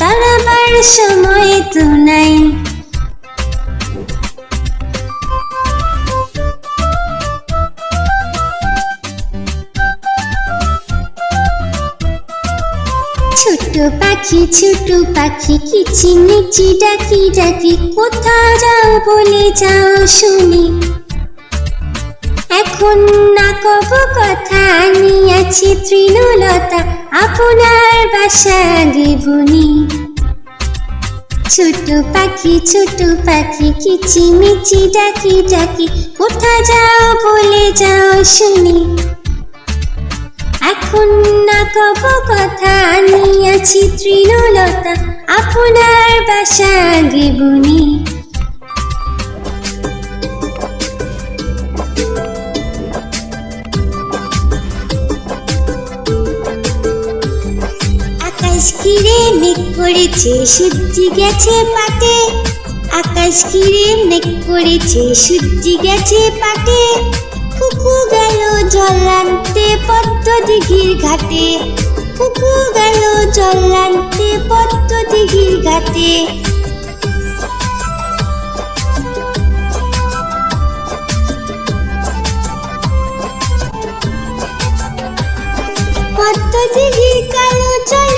দাঁড়াবার সময় তো নাই। ছোট পাখি ছোট পাখি কিচিমিচি ডাকি ডাকি কোথাও যাও বলে যাও শুনি। এখন না কব কথা আনিয়াছি তৃণলতা, আপনার বাসা আগে বুনি ছোট পাখি ছোট পাখি কিচি মিচি ডাকি ডাকি কোথা যাও বলে যাও শুনি। এখন না কব কথা আনিয়াছি তৃণলতা, আপনার বাসা আগে আকাশ ঘিরে মেঘ করেছে, সূর্য গেছে আকাশ ঘিরে মেঘ করেছে, সূর্য গেছে কুকু গেল জল আনতে পদ্ম দিঘির ঘাটে। কুকু গেল জল আনতে পদ্ম দিঘির ঘাটে। পদ্ম দিঘির কালো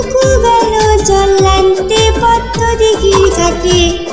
কুকু গেল জল আনতে পদ্ম দিঘির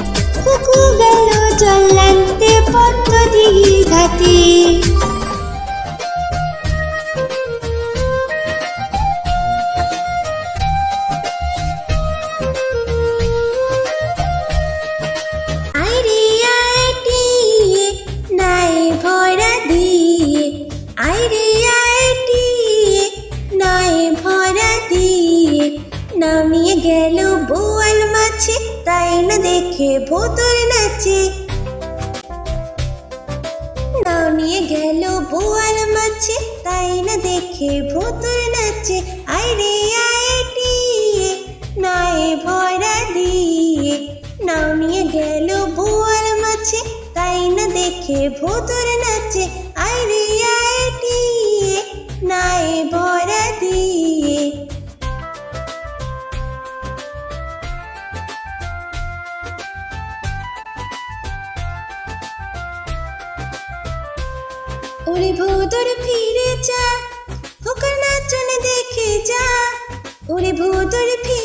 দেখে ভোতর নাচে, আইরে আইটিয়ে নাই ভরা দিয়ে। ওরে ভোদর ফিরে যা খোকার নাচনে দেখে যা। ওরে ভোদর ফিরে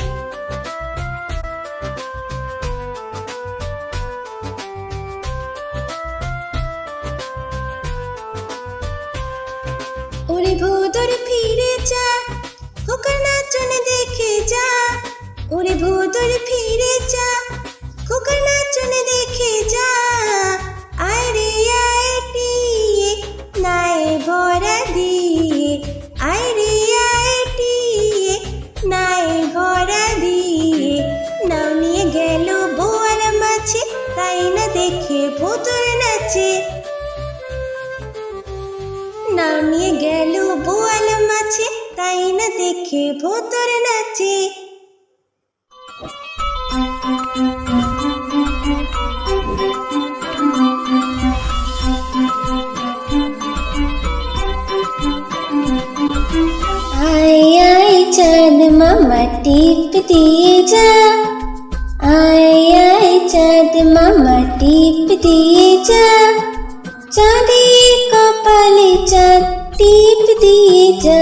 দেখে ভূতর নাচে। আয় আয় চাঁদ মামা টিপ দিয়ে যা। আয় আয় চাঁদ মামা টিপ দিয়ে যা। চাঁদের কপালে চাঁদ টিপ দিয়ে যা।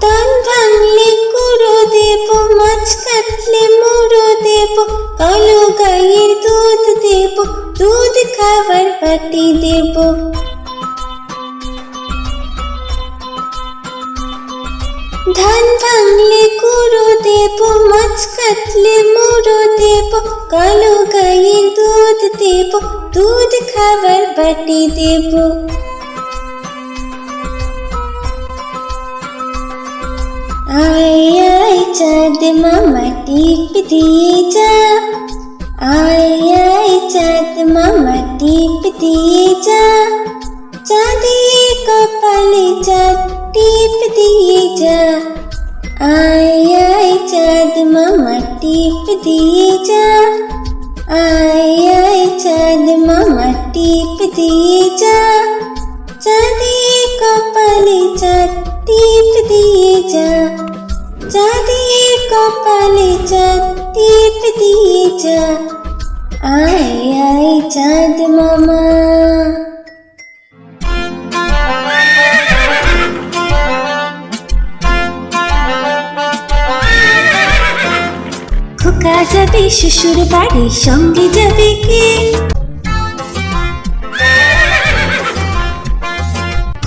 ধান ভাঙলে কুড়ো দেব, মাছ কাটলে মুড়ো দেব, কালো গাইয়ের দুধ দেব, দুধ খাবার পাটি দেব। ধান ভাঙলে কুড়ো দেব, মাছ কাটলে মুড়ো দেব, কালো গাইয়ের দুধ দেব, দুধ খাবার বাটি দেব। আয় আয় চাঁদ মামা টিপ দিয়ে যা আয় আয় চাঁদ মামা টিপ দিয়ে যা চাঁদের কপালে চাঁদ টিপ দিয়ে যা আয় আয় চাঁদ মামা টিপ দিয়ে যা আয় আয় চাঁদ মামা টিপ চাঁদের কপালে চাঁদ টিপ দিয়ে যা। চাঁদের কপালে চাঁদ টিপ দিয়ে যা। আয় আয় চাঁদ মামা। খোকা যাবে, শ্বশুর বাড়ি সঙ্গে যাবে কে?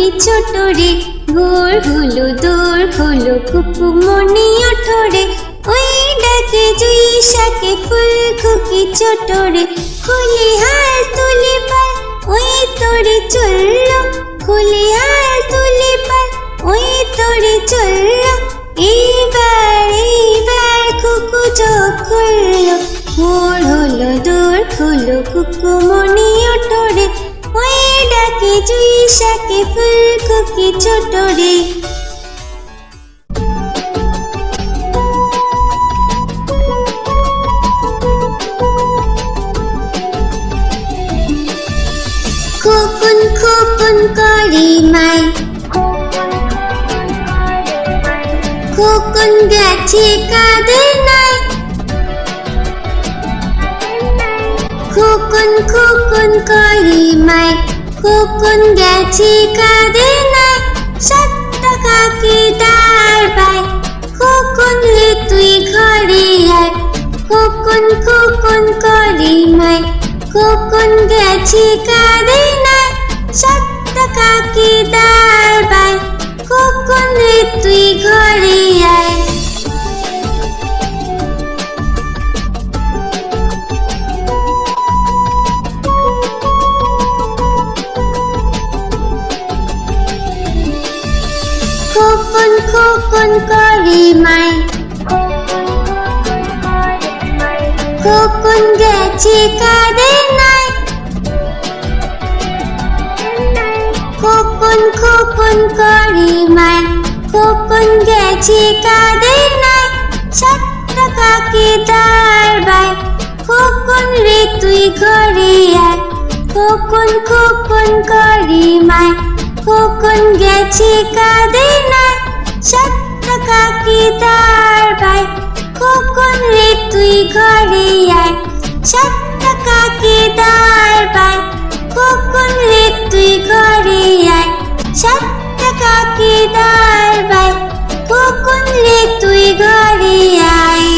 খুকি ছোট রে, ভোর হলো, দূর হলো কুকুমনি ধরে ওই ডাকে জুই শাকে ফুল খুকি ছোট রে। খুলে হাল তুলে পাল, ওই তোরে চলল। খুলে হাল তুলে পাল, ওই তোরে চলল। এইবার এইবার কুকু চোখ খুললো। ভোর হলো, দূর খুলো কুকু মনি ওঠরে ডাকে জুই শাকে ফুল খুকি ছোট রে খোকন করে মাই খোকন গেছে কাদের নাই খোকন খোকন করে মাই খোকন গেছে কাদের নাই সাত টাকাকে দাঁড় পাই খোকন রে তুই ঘরে আয়, খোকন খোকন করে মাই খোকন গেছে কাদের নাই সাত টাকাকে দাঁড় পাই খোকন রে তুই ঘরে খোকন গেছে কাদের নাই। খোকন খোকন করে মাই খোকন গেছে কাদের নাই। সাত টাকাকে দাঁড় বাই খোকন রে তুই ঘরে আয়। খোকন খোকন করে মাই খোকন গেছে কাদের নাই। সাত টাকাকে দাঁড় বাই খোকন রে তুই ঘরে আয়। সাত টাকাকে দাঁড় বাই খোকন রে তুই ঘরে আয়? সাত টাকাকে দাঁড় বাই খোকন রে তুই ঘরে আয়?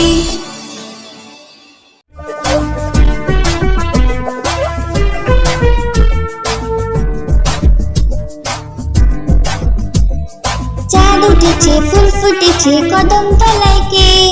ফুল ফুটেছে, কদম তলায় কে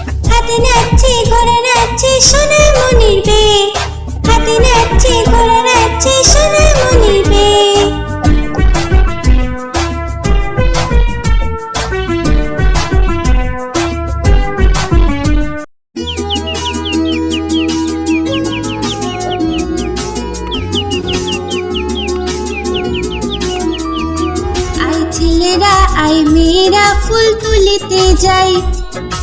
হাতি নাচছে, ঘোড়া নাচছে সোনা মনির বে হাতি নাচছে, ঘোড়া নাচছে সোনা মনির বে ছেলেরা আই মেয়েরা, ফুল তুলিতে যাই।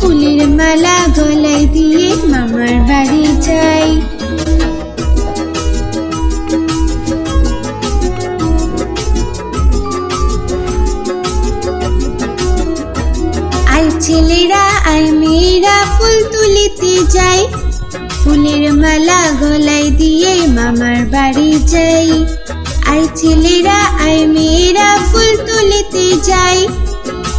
ফুলের মালা গলায় দিয়ে মামার বাড়ি যাই। আই ছেলেরা আই মেয়েরা, ফুল তুলিতে যাই। ফুলের মালা গলায় দিয়ে মামার বাড়ি যাই। আই ছেলেরা আই মেয়েরা, ফুল তুলিতে যাই।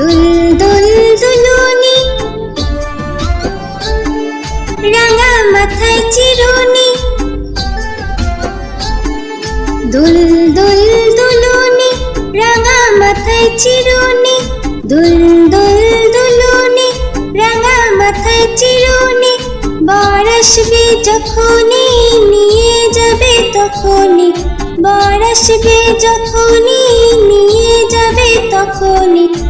দুল দুল দুলুনি রাঙা মাথায় চিরুনি। দুল দুল দুলুনি রাঙা মাথায় চিরুনি। দুল দুল দুলুনি রাঙা মাথায় চিরুনি। বর আসবে যখনই, নিয়ে যাবে তখনই। বর আসবে যখনই, নিয়ে যাবে তখনই।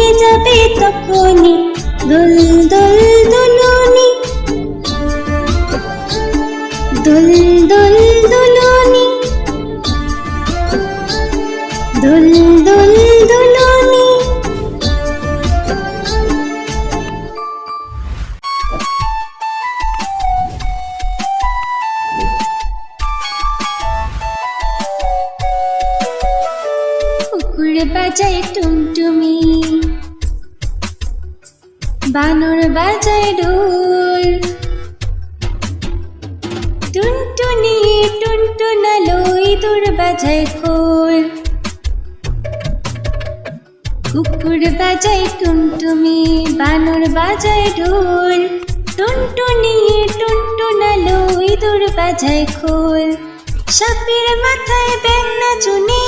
ইঁদুর বাজায় খোল, সাপের মাথায় ব্যাং নাচুনি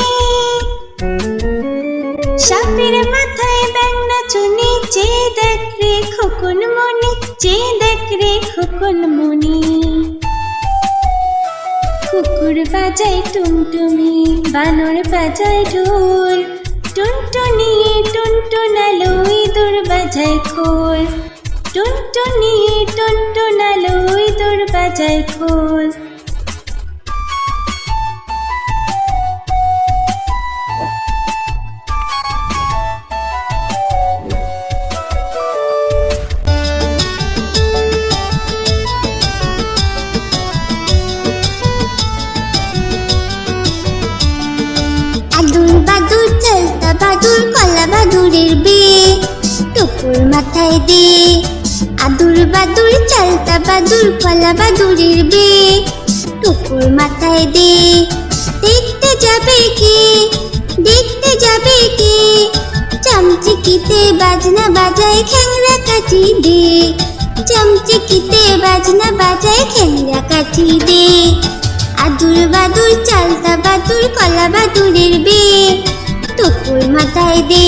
সাপের মাথায় ব্যাং নাচুনি যে দেখ রে খোকন মনি, যে দেখ রে মনি। কুকুর বাজায় টুনটুনি, বানর বাজায় ঢোল। টুনটুনি টুনটুনালো ইঁদুর বাজায় খোল। টুনটুনি টুনটুনালো ইঁদুর বাজায় খোল আদুর বাদুর, চলতা বাদুর, কলা বাদুরের বে টুকুর মাথায় দে আদুর বাদুর চলতা বাদুর কলা বাদুরের বে টুকুর মাথায় দে, দেখতে যাবে কে? দেখতে যাবে কে? চামচিকিতে বাজনা বাজায় খ্যাংরা কাঠি দে। চামচিকিতে বাজনা বাজায় খ্যাংরা কাঠি দে। আদুর বাদুর চালতা বাদুর কলা বাদুরের বে টুকুর মাথায় দে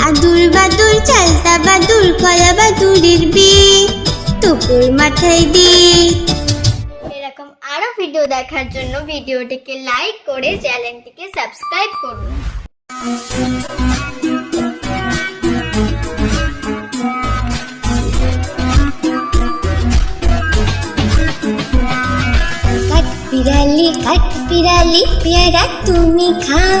আদুর বাদুর চালতা বাদুর কলা বাদুরের বি টুকুর মাথায় দে এরকম আরও ভিডিও দেখার জন্য ভিডিওটিকে লাইক করে চ্যানেলটিকে সাবস্ক্রাইব করুন। বিড়ালি কাঠ বিড়ালি পেয়ারা তুমি খাও।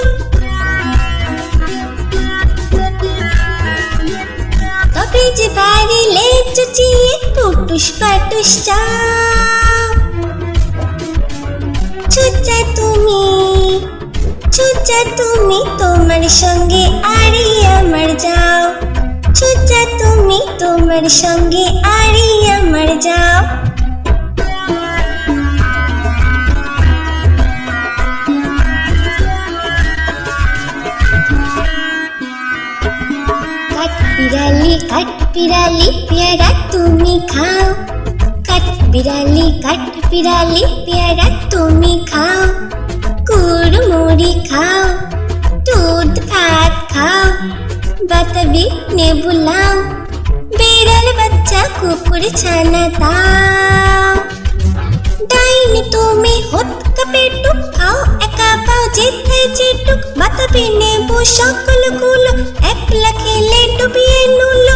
তুমি তোমার সঙ্গে আরি আমার যাও চুচা তুমি তোমার সঙ্গে আরি আমার যাও কাঠ বিড়ালি কাঠ বিড়ালি পেয়ারা তুমি খাও কাঠ বিড়ালি কাঠ বিড়ালি পেয়ারা তুমি খাও কুড়মুড়ি খাও দুধ, ভাত খাও বাতাবি নেবুলাও বিড়াল, বাচ্চা, কুকুর, ছানা দাও ডাইনি তুমি হত কাপেটুক খাও একা পাও যেতে যেটুক, বাতাবি নেব সকলগুলো একলা খেলে ডুবিয়ে নুলো।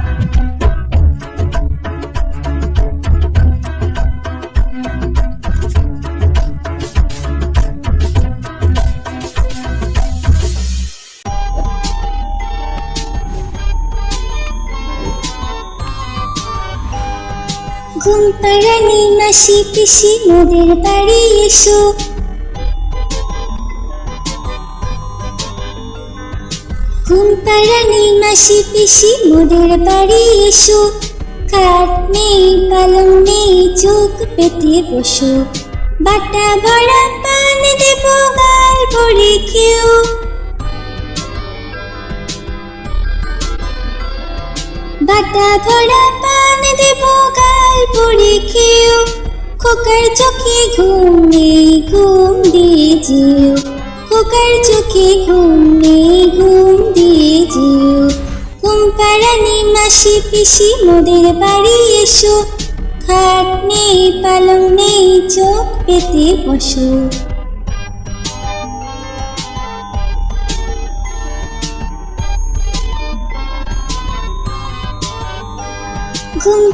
ঘুম পাড়ানি, মাসি পিসি, মোদের বাড়ি এসো। ঘুম পাড়ানি, মাসি পিসি, মোদের বাড়ি এসো। কাঠ নেই, পালং নেই, চোখ পেতে বসো। বাটা ভরা পান দেব, গাল ভরে খেও। বাটা ভরা পান দেব, গাল ভরে খেও। খোকার চোখে ঘুম নেই, ঘুম দিয়ে যেও। খোকার চোখে ঘুম নেই, ঘুম দিয়ে যেও। ঘুম পাড়ানি মাসি পিসি, মোদের বাড়ি এসো। খাট নেই পালং নেই, চোখ পেতে বসো।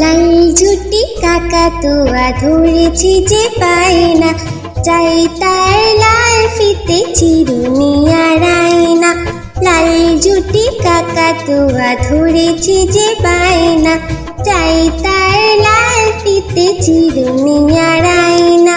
লাল ঝুটি কাকা তোয়া ধরেছি যে পায় না চাই তার লাল ফিতে চিরুনি আর না লাল ঝুটি কাকা তোয়া ধরেছি যে পায় না চাই তার লাল ফিতে চিরুনি আর না